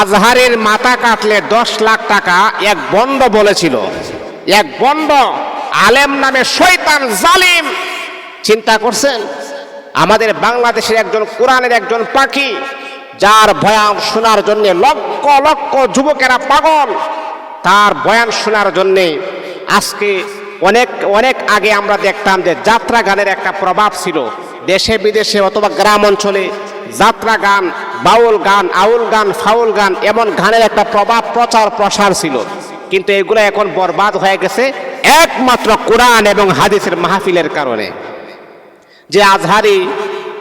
আজহারের মাথা কাটলে দশ লাখ টাকা এক বন্ড বলেছিল। এক বন্ড আলেম নামে শয়তান জালিম। চিন্তা করছেন? আমাদের বাংলাদেশের একজন, কোরআনের একজন পাখি, যার বয়ান শোনার জন্য লক্ষ লক্ষ যুবকেরা পাগল। তার বয়ান শোনার জন্যে আজকে অনেক অনেক আগে আমরা দেখতাম যে যাত্রা গানের একটা প্রভাব ছিল। দেশে বিদেশে অথবা গ্রাম অঞ্চলে যাত্রা গান বাউল গান, আউল গান, ফাউল গান এমন গানের একটা প্রভাব, প্রচার, প্রসার ছিল। কিন্তু এগুলো এখন বরবাদ হয়ে গেছে একমাত্র কোরআন এবং হাদিসের মাহফিলের কারণে। যে আজহারি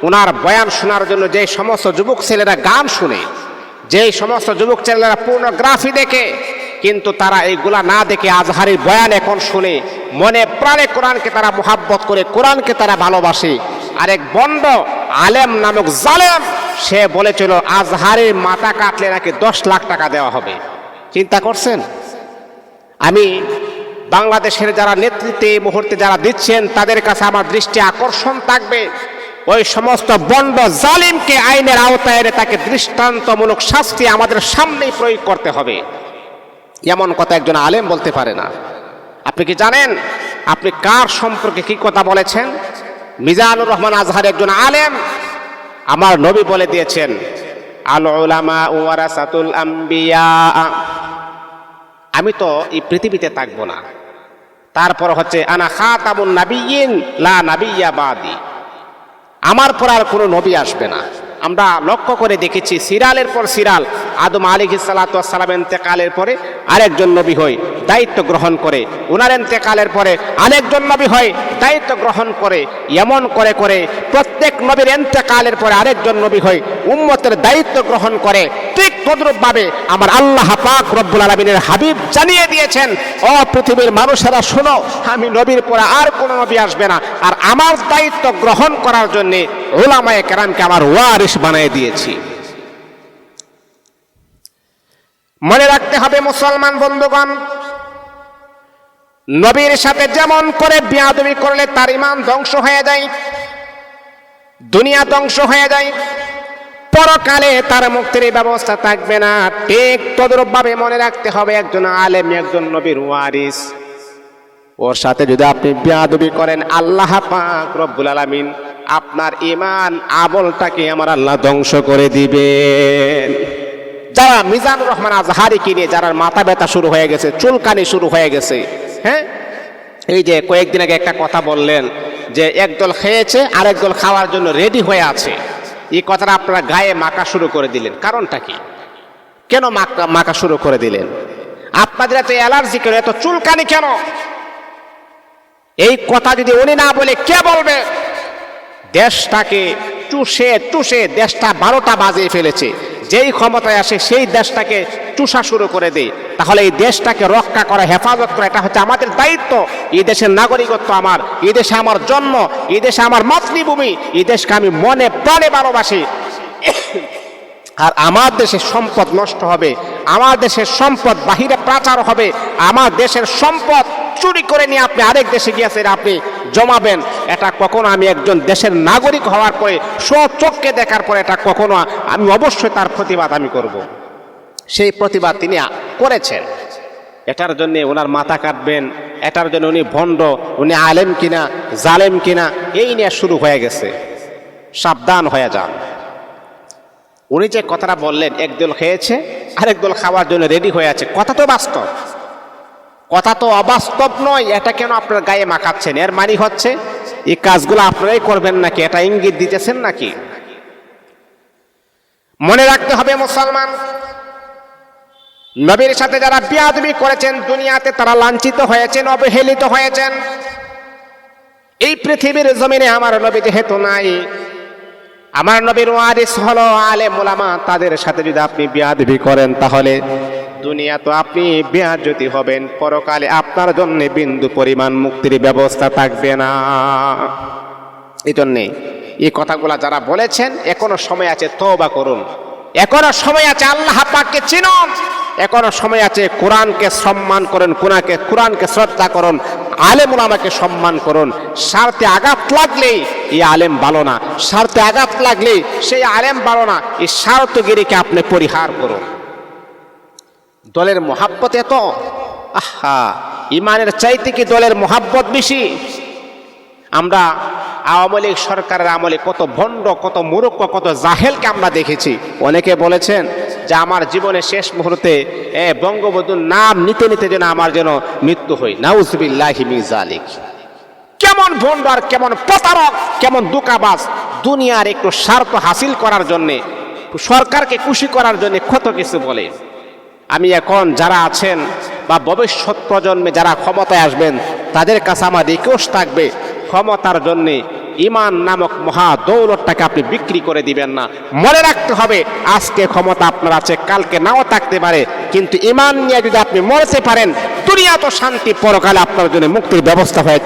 ওনার বয়ান শোনার জন্য যে সমস্ত যুবক ছেলেরা গান শুনে যেই সমস্ত যুবক ছেলেরা পূর্ণগ্রাফি দেখে, কিন্তু তারা এইগুলা না দেখে আজহারির বয়ান এখন শুনে মনে প্রাণে কোরআনকে তারা মোহাব্বত করে, কোরআনকে তারা ভালোবাসে। আরেক বন্ড আলেম নামক জালেম সে বলেছিল, আজহারের মাথা কাটলে নাকি দশ লাখ টাকা দেওয়া হবে। চিন্তা করছেন? আমি বাংলাদেশের যারা নেতৃত্বে এই মুহূর্তে যারা দিচ্ছেন, তাদের কাছে আমার দৃষ্টি আকর্ষণ থাকবে। ওই সমস্ত বন্ড জালিমকে আইনের আওতায় এনে তাকে দৃষ্টান্তমূলক শাস্তি আমাদের সামনেই প্রয়োগ করতে হবে। এমন কথা একজন আলেম বলতে পারে না। আপনি কি জানেন, আপনি কার সম্পর্কে কি কথা বলেছেন? মিজানুর রহমান আজহার একজন আলেম আমার নবী বলে দিয়েছেন, আল উলামা ওয়ারাসাতুল আম্বিয়া। আমি তো এই পৃথিবীতে থাকব না। তারপর হচ্ছে, আনা খাতাবুন নাবিয়িন লা নাবিয়্যা বাদি। আমার পর আর কোনো নবী আসবে না। আমরা লক্ষ্য করে দেখেছি, সিরালের পর সিরাল, আদম আলী সালাতাম এন্তেকালের পরে আরেকজন নবী হয় দায়িত্ব গ্রহণ করে। ওনার এন্তেকালের পরে আরেকজন নবী হয়, দায়িত্ব গ্রহণ করে, এমন করে করে প্রত্যেক নবীর এন্তেকালের পরে আরেকজন নবী হয়, উম্মতের দায়িত্ব গ্রহণ করে। ঠিক তদ্রূপভাবে আমার আল্লাহ পাক রব্বুল আলমিনের হাবিব জানিয়ে দিয়েছেন, ও পৃথিবীর মানুষেরা, শোনো, আমি নবীর পরে আর কোনো নবী আসবে না। আর আমার দায়িত্ব গ্রহণ করার জন্যে ওলামায়ে কেরামকে আমার ওয়ারিস বানিয়ে দিয়েছি। মনে রাখতে হবে, মুসলমান বন্ধুগণ নবীর সাথে যেমন করে বিয়াদবি করলে তার ইমান ধ্বংস হয়ে যায়, দুনিয়া ধ্বংস হয়ে যায়, পরকালে তার মুক্তির ব্যবস্থা থাকবে না। ঠিক তদরূপভাবে মনে রাখতে হবে একজন আলেম, একজন নবীর ওয়ারিস। ওর সাথে যদি আপনি বিয়াদবি করেন, আল্লাহ পাক রব্বুল আলামিন আপনার ইমান আমলটাকে আমার আল্লাহ ধ্বংস করে দিবেন। যারা মিজানুর রহমান আজহারি কিনে যারা মাথা ব্যথা শুরু হয়ে গেছে, চুলকানি শুরু হয়ে গেছে হ্যাঁ? এই যে কয়েকদিন আগে একটা কথা বললেন যে একদল খেয়েছে আর একদল খাওয়ার জন্য রেডি হয়ে আছে। এই কথাটা আপনারা গায়ে মাকা শুরু করে দিলেন। কারণটা কি? কেন মাকা মাকা শুরু করে দিলেন? আপনাদের এত অ্যালার্জি কেন? এত চুলকানি কেন? এই কথা যদি উনি না বলে কে বলবে? দেশটাকে চুষে চুষে দেশটা বারোটা বাজিয়ে ফেলেছে। যেই ক্ষমতায় আসে, সেই দেশটাকে চুষা শুরু করে দেয় তাহলে এই দেশটাকে রক্ষা করা, হেফাজত করা, এটা হচ্ছে আমাদের দায়িত্ব। এই দেশের নাগরিকত্ব আমার, এই দেশে আমার জন্ম, এই দেশে আমার মাতৃভূমি, এই দেশকে আমি মনে প্রাণে ভালোবাসি। আর আমার দেশের সম্পদ নষ্ট হবে, আমার দেশের সম্পদ বাহিরে পাচার হবে, আমার দেশের সম্পদ চুরি করে নিয়ে আপনি আরেক দেশে গিয়েছেন আপনি জমাবেন। এটা কখনো আমি একজন দেশের নাগরিক হওয়ার পরে স্বচক্ষে দেখার পরে এটা কখনো আমি অবশ্যই তার প্রতিবাদ আমি করব। সেই প্রতিবাদ তিনি করেছেন। এটার জন্য ওনার মাথা কাটবেন, এটার জন্য উনি ভণ্ড, উনি আলেম কিনা, জালেম কিনা, এই নিয়ে শুরু হয়ে গেছে। সাবধান হয়ে যান। উনি যে কথাটা বললেন, একদল খেয়েছে আরেক দল খাওয়ার জন্য রেডি হয়ে আছে, কথা তো বাস্তব। কথা তো অবাস্তব নয়, এটা কেন আপনার গায়ে মাখাচ্ছেন? এর মানে হচ্ছে, এই কাজগুলো আপনারাই করবেন নাকি? এটা ইঙ্গিত দিতেছেন নাকি? মনে রাখতে হবে মুসলমান, নবীর সাথে যারা বিয়াদবি করেছেন দুনিয়াতে, তারা লাঞ্ছিত হয়েছেন, অবহেলিত হয়েছেন। এই পৃথিবীর জমিনে আমার নবী যেহেতু নাই, আমার নবীর ওয়ারিস হলো আলে মোলামা তাদের সাথে যদি আপনি বিয়াদবি করেন, তাহলে দুনিয়া তো আপনি বিয়াজ্যোতি হবেন, পরকালে আপনার জন্য বিন্দু পরিমাণ মুক্তির ব্যবস্থা থাকবে না। এই জন্যে এই কথাগুলা যারা বলেছেন, এখনও সময় আছে তওবা করুন। এখনও সময় আছে আল্লাহ পাককে চিনুন। এখনও সময় আছে কোরআনকে সম্মান করেন কোরআনকে কোরআনকে শ্রদ্ধা করুন আলেম আমাকে সম্মান করুন। স্বার্থে আঘাত লাগলেই এই আলেম ভালো না, স্বার্থে আঘাত লাগলেই সেই আলেম ভালো না, এই স্বার্থগিরিকে আপনি পরিহার করুন। দলের মহাব্বত এত? আহা, ইমানের চাইতে কি দলের মহাব্বত বেশি? আমরা আওয়ামী লীগ সরকারের আমলে কত ভণ্ড, কত মূর্খ, কত জাহেলকে আমরা দেখেছি। অনেকে বলেছেন যে আমার জীবনের শেষ মুহূর্তে, এ বঙ্গবন্ধুর নাম নিতে নিতে যেন আমার যেন মৃত্যু হয়। নাউজবিল্লাহি মিন কেমন ভণ্ড আর কেমন প্রতারক, কেমন দুকাবাজ দুনিয়ার একটু স্বার্থ হাসিল করার জন্যে, সরকারকে খুশি করার জন্য কত কিছু বলে। আমি এখন যারা আছেন বা ভবিষ্যৎ প্রজন্মে যারা ক্ষমতায় আসবেন, তাদের কাছে আমার রিকোয়েস্ট থাকবে, ক্ষমতার জন্যে ইমান নামক মহা দৌলতটাকে আপনি বিক্রি করে দিবেন না। মনে রাখতে হবে, আজকে ক্ষমতা আপনার আছে, কালকে নাও থাকতে পারে। কিন্তু ইমান নিয়ে যদি আপনি মরতে পারেন, দুনিয়া তো শান্তি পরকালে আপনার জন্য মুক্তির ব্যবস্থা হয়ে